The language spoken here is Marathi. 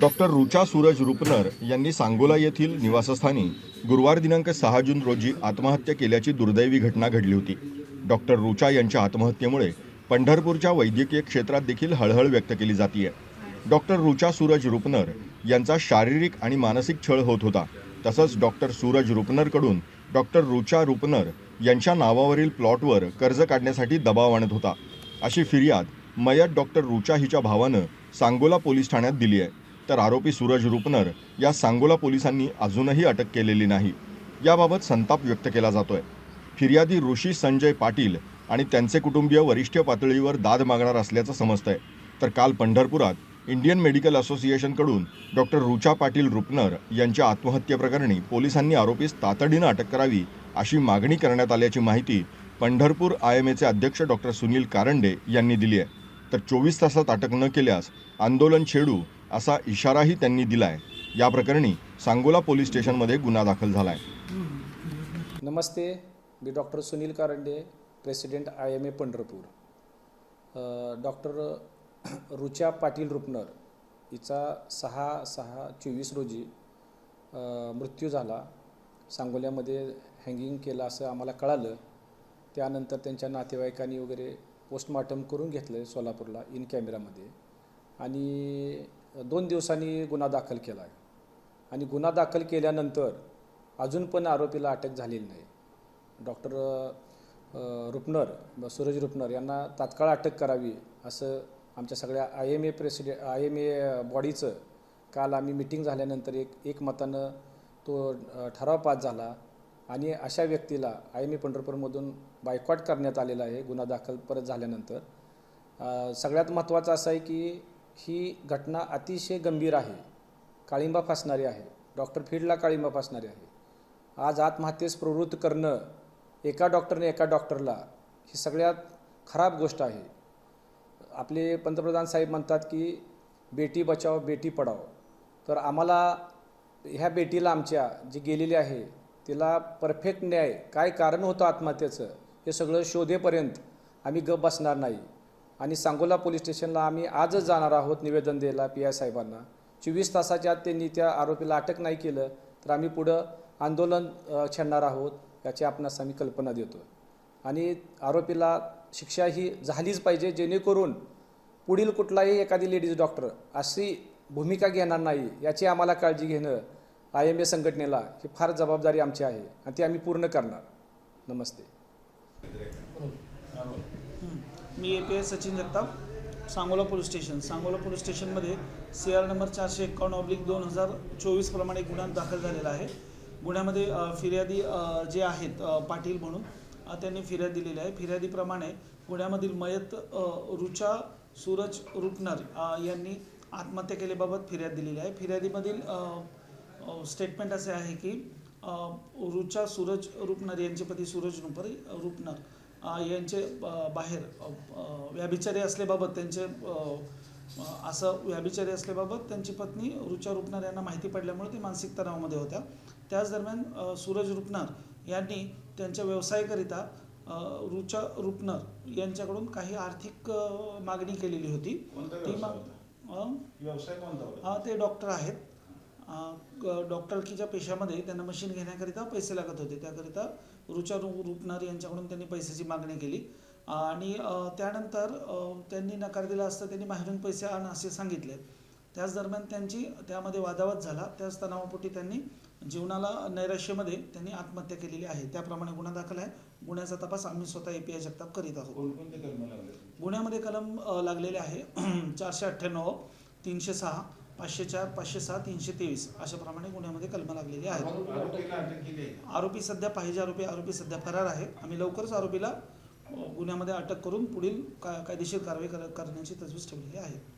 डॉक्टर रुचा सूरज रुपनर यांनी सांगोला येथील निवासस्थानी गुरुवार दिनांक सहा जून रोजी आत्महत्या केल्याची दुर्दैवी घटना घडली होती. डॉक्टर रुचा यांच्या आत्महत्येमुळे पंढरपूरच्या वैद्यकीय क्षेत्रात देखील हळहळ व्यक्त केली जाते डॉक्टर रुचा सूरज रुपनर यांचा शारीरिक आणि मानसिक छळ होत होता. तसंच डॉक्टर सूरज रुपनरकडून डॉक्टर रुचा रुपनर यांच्या नावावरील प्लॉटवर कर्ज काढण्यासाठी दबाव आणत होता. अशी फिर्याद मयत डॉक्टर रुचा हिच्या भावानं सांगोला पोलीस ठाण्यात दिली आहे. तर आरोपी सूरज रुपनर या सांगोला पोलिसांनी अजूनही अटक केलेली नाही. याबाबत संताप व्यक्त केला जातोय. फिर्यादी ऋषी संजय पाटील आणि त्यांचे कुटुंबीय वरिष्ठ पातळीवर दाद मागणार असल्याचं समजतंय. तर काल पंढरपुरात इंडियन मेडिकल असोसिएशनकडून डॉक्टर रुचा पाटील रुपनर यांच्या आत्महत्येप्रकरणी पोलिसांनी आरोपीस तातडीनं अटक करावी अशी मागणी करण्यात आल्याची माहिती पंढरपूर आय एम एचे अध्यक्ष डॉक्टर सुनील कारंडे यांनी दिली आहे. तर चोवीस तासात अटक न केल्यास आंदोलन छेडू असा इशाराही त्यांनी दिलाय. या प्रकरणी सांगोला पोलीस स्टेशनमध्ये गुन्हा दाखल झालाय. नमस्ते मी doctor Sunil Karande president I M A Pandharpur. Doctor Rucha Patil Rupnar हिचा सहा सहा चोवीस रोजी मृत्यू झाला. सांगोल्यामध्ये हँगिंग केलं असं आम्हाला कळालं. त्यानंतर त्यांच्या नातेवाईकांनी वगैरे पोस्टमार्टम करून घेतलं सोलापूरला इन कॅमेरामध्ये आणि दोन दिवसांनी गुन्हा दाखल केला आहे. आणि गुन्हा दाखल केल्यानंतर अजून पण आरोपीला अटक झालेली नाही. डॉक्टर रुपनर ब- सूरज रुपनर यांना तात्काळ अटक करावी असं आमच्या सगळ्या I M A president I M A बॉडीचं काल आम्ही मिटिंग झाल्यानंतर एक एकमतानं तो ठराव पास झाला आणि अशा व्यक्तीला आय एम ए पंढरपूरमधून बायकॉट करण्यात आलेला आहे गुन्हा दाखल परत झाल्यानंतर. सगळ्यात महत्त्वाचं असं आहे की ही घटना अतिशय गंभीर आहे. काळिंबा फासणारी आहे. डॉक्टर फील्डला काळिंबा फासणारी आहे. आज आत्महत्येस प्रवृत्त करणं एका डॉक्टरने एका डॉक्टरला ही सगळ्यात खराब गोष्ट आहे. आपले पंतप्रधान साहेब म्हणतात की बेटी बचाव बेटी पडाव तर आम्हाला ह्या बेटीला आमच्या जी गेलेली आहे तिला परफेक्ट न्याय काय कारण होतं आत्महत्येचं हे सगळं शोधेपर्यंत आम्ही गप बसणार नाही. आणि सांगोला पोलीस स्टेशनला आम्ही आजच जाणार आहोत निवेदन द्यायला पी आय साहेबांना. चोवीस तासाच्या आत त्यांनी त्या आरोपीला अटक नाही केलं तर आम्ही पुढं आंदोलन छेडणार आहोत याची आपणास आम्ही कल्पना देतो आणि आरोपीला शिक्षा ही झालीच पाहिजे जेणेकरून पुढील कुठलाही एखादी लेडीज डॉक्टर अशी भूमिका घेणार नाही याची आम्हाला काळजी घेणं आय एम ए संघटनेला ही फार जबाबदारी आमची आहे आणि ती आम्ही पूर्ण करणार. नमस्ते. मी A P S Sachin Jagtap Sangola police station. Sangola police स्टेशनमध्ये सी आर नंबर चारशे एक्कावन्न ऑब्लिक दोन हजार चोवीसप्रमाणे गुन्हा दाखल झालेला आहे. गुन्ह्यामध्ये फिर्यादी जे आहेत पाटील म्हणून त्यांनी फिर्याद दिलेली आहे. फिर्यादीप्रमाणे गुन्ह्यामधील मयत रुचा सूरज रुपनर यांनी आत्महत्या केल्याबाबत फिर्याद दिलेली आहे. फिर्यादीमधील स्टेटमेंट असे आहे की रुचा सूरज रुपनर यांचे पती सूरज रुपर रुपनर. यांचे बाहेर व्याभिचारी असल्याबाबत त्यांचे असं व्याभिचारी असल्याबाबत त्यांची पत्नी रुचा रुपनर यांना माहिती पडल्यामुळे ती मानसिक तणावामध्ये होत्या. त्याच दरम्यान सूरज रुपनर यांनी त्यांच्या व्यवसायाकरिता रुचा रुपनर यांच्याकडून काही आर्थिक मागणी केलेली होती. ती व्यवसाय हा ते डॉक्टर आहेत. डॉक्टरकीच्या पेशामध्ये त्यांना मशीन घेण्याकरिता पैसे लागत होते. त्याकरिता रुचा रू रूपनार यांच्याकडून त्यांनी पैशाची मागणी केली. आणि त्यानंतर त्यांनी नकार दिला असता त्यांनी बाहेरून पैसे आण असे सांगितले. त्याच दरम्यान त्यांची त्यामध्ये वादावाद झाला. त्याच तणावापोटी त्यांनी जीवनाला नैराश्यामध्ये त्यांनी आत्महत्या केलेली आहे. त्याप्रमाणे गुन्हा दाखल आहे. गुन्ह्याचा तपास आम्ही स्वतः ए पी आय जगताप करीत आहोत. गुन्ह्यामध्ये कलम लागलेले आहे. चारशे अठ्ठ्याण्णव तीनशे सहा पाचशे चार पाचशे सहा तीनशे तेवीस अशा प्रमाणे गुन्ह्यामध्ये कलम लागलेली आहेत. आरोपी सध्या पाहिजे आरोपी आरोपी सध्या फरार आहे. आम्ही लवकरच आरोपीला गुन्ह्यामध्ये अटक करून पुढील का कायदेशीर कारवाई कर- करण्याची तजवीज ठेवलेली आहे.